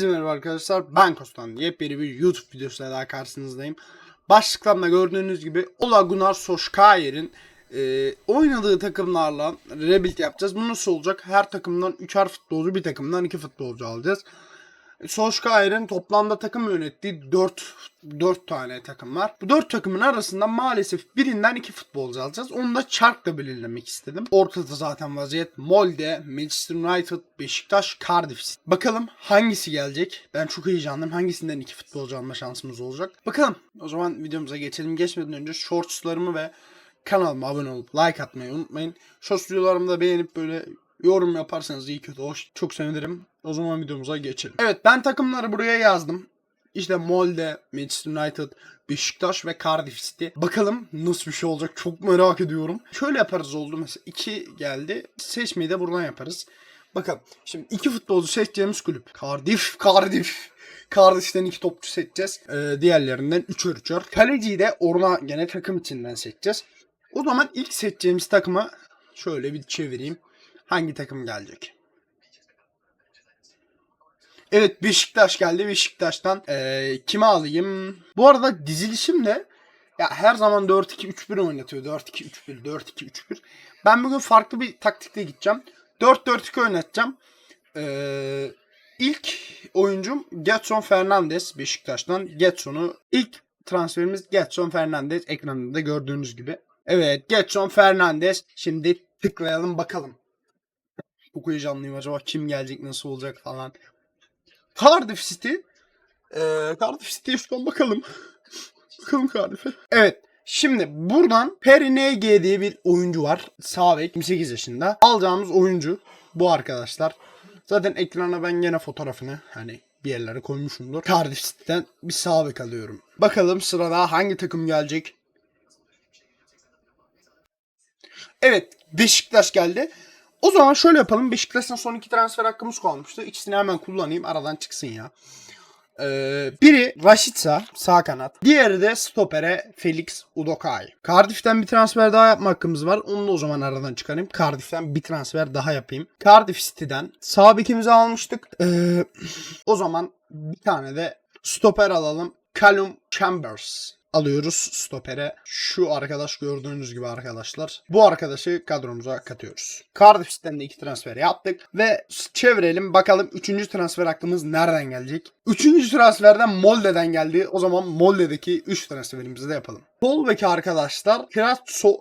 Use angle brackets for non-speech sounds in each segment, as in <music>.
Hepinize merhaba arkadaşlar. Ben Kostan. Yepyeni bir YouTube videosuyla daha karşınızdayım. Başlıklarında gördüğünüz gibi Ola Gunnar Solskjaer'in e, oynadığı takımlarla rebuild yapacağız. Bu nasıl olacak? Her takımdan 3'er futbolcu, bir takımdan 2 futbolcu alacağız. Solskjaer'in toplamda takım yönettiği 4 4 tane takım var. Bu 4 takımın arasında maalesef birinden 2 futbolcu alacağız. Onu da çarkla belirlemek istedim. Ortada zaten vaziyet Molde, Manchester United, Beşiktaş, Cardiff. Bakalım hangisi gelecek? Ben çok heyecanlıyım. Hangisinden 2 futbolcu alma şansımız olacak? Bakalım. O zaman videomuza geçelim. Geçmeden önce shortslarımı ve kanalıma abone olup like atmayı unutmayın. Shorts videolarımı da beğenip böyle yorum yaparsanız iyi kötü hoş çok sevinirim. O zaman videomuza geçelim. Evet ben takımları buraya yazdım. İşte Molde, Manchester United, Beşiktaş ve Cardiff City. Bakalım nasıl bir şey olacak çok merak ediyorum. Şöyle yaparız oldu mesela 2 geldi. Seçmeyi de buradan yaparız. Bakalım şimdi iki futbolcu seçeceğimiz kulüp. Cardiff, Cardiff. Cardiff'ten iki topçu seçeceğiz. Ee, diğerlerinden üçer üçer. Kaleciyi de orna gene takım içinden seçeceğiz. O zaman ilk seçeceğimiz takımı şöyle bir çevireyim. Hangi takım gelecek? Evet Beşiktaş geldi. Beşiktaş'tan eee kimi alayım? Bu arada dizilişim de ya her zaman 4-2-3-1 oynatıyor. 4-2-3-1, 4-2-3-1. Ben bugün farklı bir taktikle gideceğim. 4-4-2 oynatacağım. Eee ilk oyuncum Getson Fernandes Beşiktaş'tan. Getson'u ilk transferimiz Getson Fernandes ekranında da gördüğünüz gibi. Evet Getson Fernandes. Şimdi tıklayalım bakalım. Çok heyecanlıyım acaba kim gelecek nasıl olacak falan. Cardiff City. Ee, Cardiff City'ye şuradan bakalım. <laughs> bakalım Cardiff'e. Evet. Şimdi buradan Perinege diye bir oyuncu var. Sağ bek 28 yaşında. Alacağımız oyuncu bu arkadaşlar. Zaten ekrana ben gene fotoğrafını hani bir yerlere koymuşumdur. Cardiff City'den bir sağ bek alıyorum. Bakalım sırada hangi takım gelecek? Evet Beşiktaş geldi. O zaman şöyle yapalım. Beşiktaş'ın son iki transfer hakkımız kalmıştı. İkisini hemen kullanayım. Aradan çıksın ya. Ee, biri Rashica sağ kanat. Diğeri de stopere Felix Udokai. Cardiff'ten bir transfer daha yapma hakkımız var. Onu da o zaman aradan çıkarayım. Cardiff'ten bir transfer daha yapayım. Cardiff City'den sağ bekimizi almıştık. Ee, o zaman bir tane de stoper alalım. Callum Chambers alıyoruz stopere. Şu arkadaş gördüğünüz gibi arkadaşlar. Bu arkadaşı kadromuza katıyoruz. Cardiff City'den de iki transfer yaptık. Ve çevirelim bakalım 3. transfer hakkımız nereden gelecek? 3. transferden Molde'den geldi. O zaman Molde'deki 3 transferimizi de yapalım. Sol beki arkadaşlar Kratso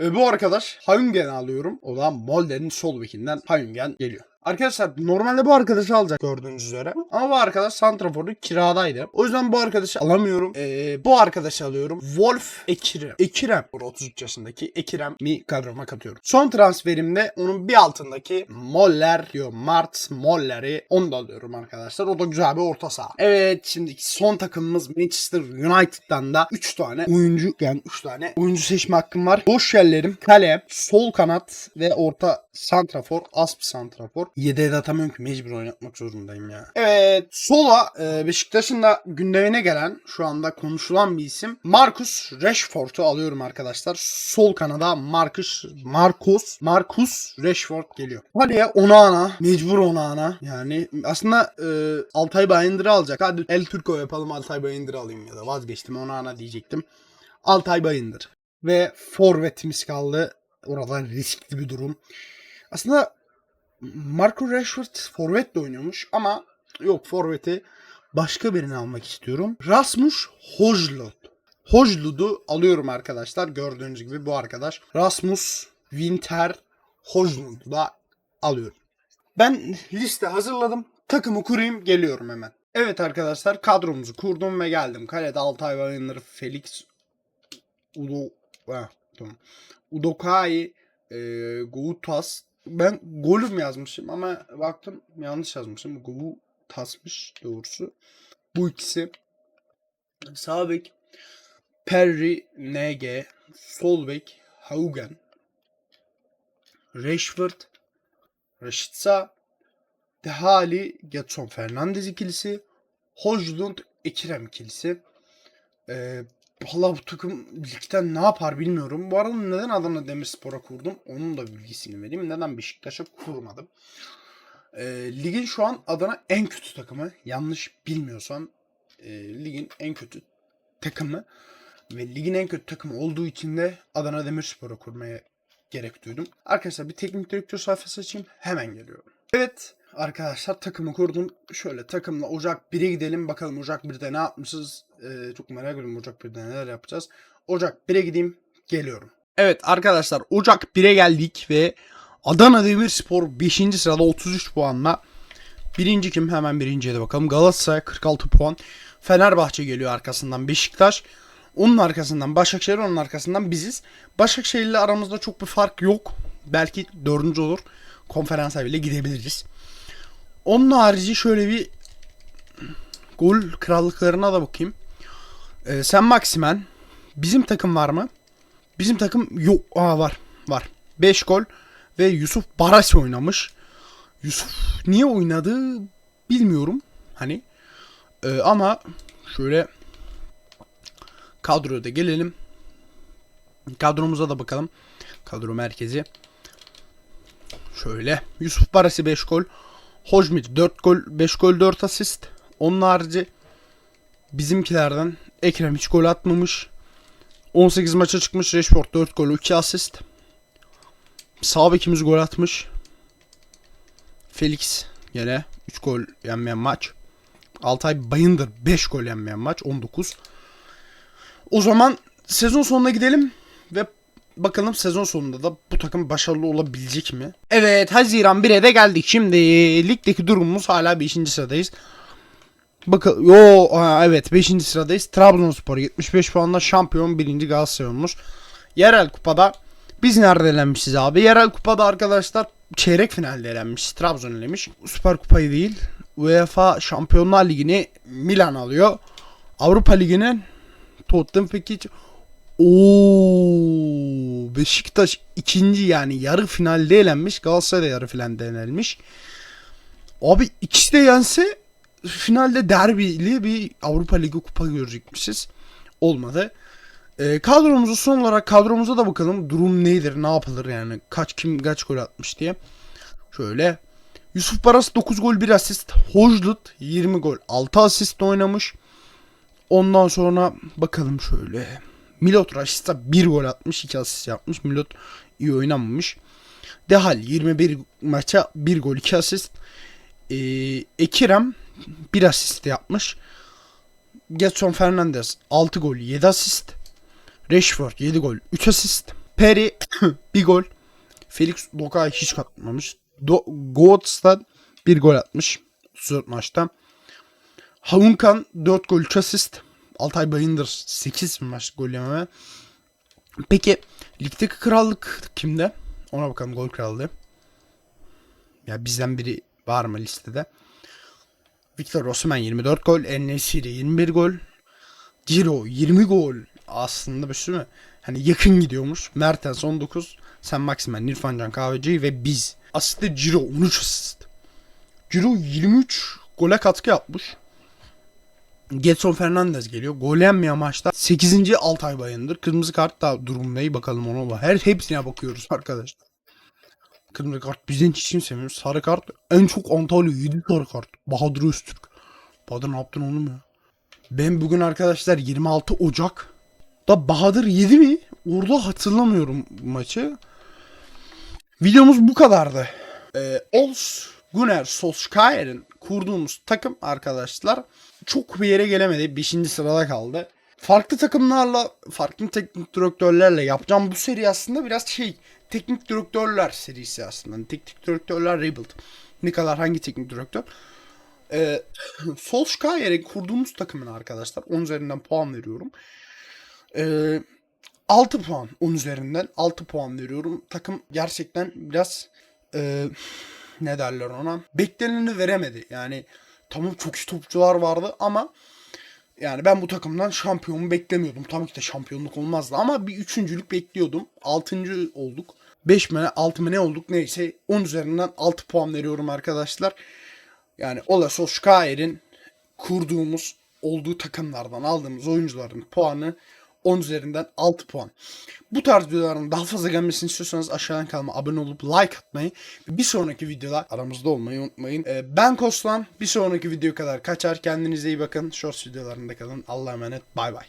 e, bu arkadaş Hayungen alıyorum. O da Molde'nin sol bekinden Hayungen geliyor. Arkadaşlar normalde bu arkadaşı alacak gördüğünüz üzere. Ama bu arkadaş Santrafor'da kiradaydı. O yüzden bu arkadaşı alamıyorum. Ee, bu arkadaşı alıyorum. Wolf Ekirem. Ekirem. Bu 33 yaşındaki Ekirem'i kadroma katıyorum. Son transferimde onun bir altındaki Moller diyor. Mart Moller'i onu da alıyorum arkadaşlar. O da güzel bir orta saha. Evet şimdi son takımımız Manchester United'dan da 3 tane oyuncu yani 3 tane oyuncu seçme hakkım var. Boş yerlerim kale, sol kanat ve orta santrafor, as bir santrafor. Yedeğe de atamıyorum ki mecbur oynatmak zorundayım ya. Evet sola e, Beşiktaş'ın da gündemine gelen şu anda konuşulan bir isim. Marcus Rashford'u alıyorum arkadaşlar. Sol kanada Marcus Marcus Marcus Rashford geliyor. Kaleye Onana. Mecbur Onana. Yani aslında e, Altay Bayındır'ı alacak. Hadi El Turco yapalım Altay Bayındır'ı alayım ya da vazgeçtim Onana diyecektim. Altay Bayındır. Ve forvetimiz kaldı. Orada riskli bir durum. Aslında Marco Rashford forvet de oynuyormuş ama yok forveti başka birini almak istiyorum. Rasmus Hojlund. Hojlund'u alıyorum arkadaşlar. Gördüğünüz gibi bu arkadaş. Rasmus Winter Hojlund'u da alıyorum. Ben liste hazırladım. Takımı kurayım geliyorum hemen. Evet arkadaşlar kadromuzu kurdum ve geldim. Kalede Altay Bayındır, Felix Udo, ah, tamam. E, Goutas, ben golüm yazmışım ama baktım yanlış yazmışım. Golu tasmış doğrusu. Bu ikisi. Sağ bek Perry NG, sol bek Haugen, Rashford, Rashica, Dehali, Getson Fernandez ikilisi, Hojlund, Ekrem ikilisi. Ee, Valla bu takım ligden ne yapar bilmiyorum. Bu arada neden Adana Demirspor'a kurdum? Onun da bilgisini vereyim. Neden Beşiktaş'a kurmadım? E, ligin şu an Adana en kötü takımı. Yanlış bilmiyorsam e, ligin en kötü takımı ve ligin en kötü takımı olduğu için de Adana Demirspor'u kurmaya gerek duydum. Arkadaşlar bir teknik direktör sayfası açayım. Hemen geliyorum. Evet arkadaşlar takımı kurdum. Şöyle takımla Ocak 1'e gidelim. Bakalım Ocak 1'de ne yapmışız. Ee, çok merak ediyorum Ocak 1'de neler yapacağız. Ocak 1'e gideyim. Geliyorum. Evet arkadaşlar Ocak 1'e geldik ve Adana Demirspor 5. sırada 33 puanla. Birinci kim? Hemen birinciye de bakalım. Galatasaray 46 puan. Fenerbahçe geliyor arkasından Beşiktaş. Onun arkasından Başakşehir, onun arkasından biziz. Başakşehir ile aramızda çok bir fark yok. Belki dördüncü olur. Konferansa bile gidebiliriz. Onun harici şöyle bir gol krallıklarına da bakayım. Ee, Sen Maximen. Bizim takım var mı? Bizim takım yok. Aa var. Var. 5 gol ve Yusuf Barasi oynamış. Yusuf niye oynadı bilmiyorum. Hani Ee, ama şöyle kadroya da gelelim. Kadromuza da bakalım. Kadro merkezi. Şöyle. Yusuf Barasi 5 gol. Hojmit 4 gol, 5 gol 4 asist. Onun harici bizimkilerden Ekrem hiç gol atmamış. 18 maça çıkmış. Rashford 4 gol 2 asist. Sağ bekimiz gol atmış. Felix gene 3 gol yenmeyen maç. Altay Bayındır 5 gol yenmeyen maç 19. O zaman sezon sonuna gidelim ve bakalım sezon sonunda da bu takım başarılı olabilecek mi? Evet Haziran 1'e de geldik. Şimdi ligdeki durumumuz hala 5. sıradayız. Bakın yo evet 5. sıradayız. Trabzonspor 75 puanla şampiyon 1. Galatasaray olmuş. Yerel kupada biz nerede elenmişiz abi? Yerel kupada arkadaşlar çeyrek finalde elenmiş. Trabzon elemiş. Süper kupayı değil. UEFA Şampiyonlar Ligi'ni Milan alıyor. Avrupa Ligi'nin Tottenham peki Oo Beşiktaş ikinci yani yarı finalde elenmiş. Galatasaray yarı finalde elenmiş. Abi ikisi de yense finalde derbili bir Avrupa Ligi kupa görecekmişiz. Olmadı. Ee, kadromuzu son olarak kadromuza da bakalım. Durum nedir? Ne yapılır yani? Kaç kim kaç gol atmış diye. Şöyle. Yusuf Baras 9 gol 1 asist. Hojlut 20 gol 6 asist oynamış. Ondan sonra bakalım şöyle. Milot Rashica 1 gol atmış 2 asist yapmış. Milot iyi oynamamış. Dehal 21 maça 1 gol 2 asist. Ee, Ekirem 1 asist yapmış. Getson Fernandez 6 gol 7 asist. Rashford 7 gol 3 asist. Perry <coughs> 1 gol. Felix Lokay hiç katmamış. Do- Goats'tan 1 gol atmış. 34 maçta. Havunkan 4 gol 3 asist. Altay Bayındır 8 maç gol yememe. Peki ligdeki krallık kimde? Ona bakalım gol krallığı. Ya bizden biri var mı listede? Victor Osimhen 24 gol, En-Nesyri 21 gol, Ciro 20 gol. Aslında bir şey mi? Hani yakın gidiyormuş. Mertens 19, Sen Maximen, İrfan Can Kahveci ve biz. Asiste Ciro 13 asist. Ciro 23 gole katkı yapmış. Getson Fernandez geliyor. Gol yenmeyen maçta 8. Altay Bayındır. Kırmızı kart da durum ne bakalım ona. Her hepsine bakıyoruz arkadaşlar. Kırmızı kart bizden hiç kimse Sarı kart en çok Antalya 7 sarı kart. Bahadır Öztürk. Bahadır ne yaptın oğlum ya? Ben bugün arkadaşlar 26 Ocak da Bahadır 7 mi? Orada hatırlamıyorum maçı. Videomuz bu kadardı. Ee, Ols Gunnar Solskjaer'in kurduğumuz takım arkadaşlar çok bir yere gelemedi. 5. sırada kaldı. Farklı takımlarla, farklı teknik direktörlerle yapacağım bu seri aslında biraz şey teknik direktörler serisi aslında. Hani teknik direktörler rebuild. Ne kadar hangi teknik direktör? Ee, <clears throat> Solskjaer'in kurduğumuz takımın arkadaşlar 10 üzerinden puan veriyorum. Ee, 6 puan 10 üzerinden 6 puan veriyorum. Takım gerçekten biraz e, ne derler ona bekleneni veremedi. Yani tamam çok iyi topçular vardı ama yani ben bu takımdan şampiyonu beklemiyordum. Tabii ki de şampiyonluk olmazdı ama bir üçüncülük bekliyordum. Altıncı olduk. 5 mi ne 6 mı ne olduk neyse 10 üzerinden 6 puan veriyorum arkadaşlar. Yani Ola Solskjaer'in kurduğumuz olduğu takımlardan aldığımız oyuncuların puanı 10 üzerinden 6 puan. Bu tarz videoların daha fazla gelmesini istiyorsanız aşağıdan kalma abone olup like atmayı bir sonraki videoda aramızda olmayı unutmayın. Ee, ben Koslan. Bir sonraki video kadar kaçar. Kendinize iyi bakın. Shorts videolarında kalın. Allah'a emanet. Bay bay.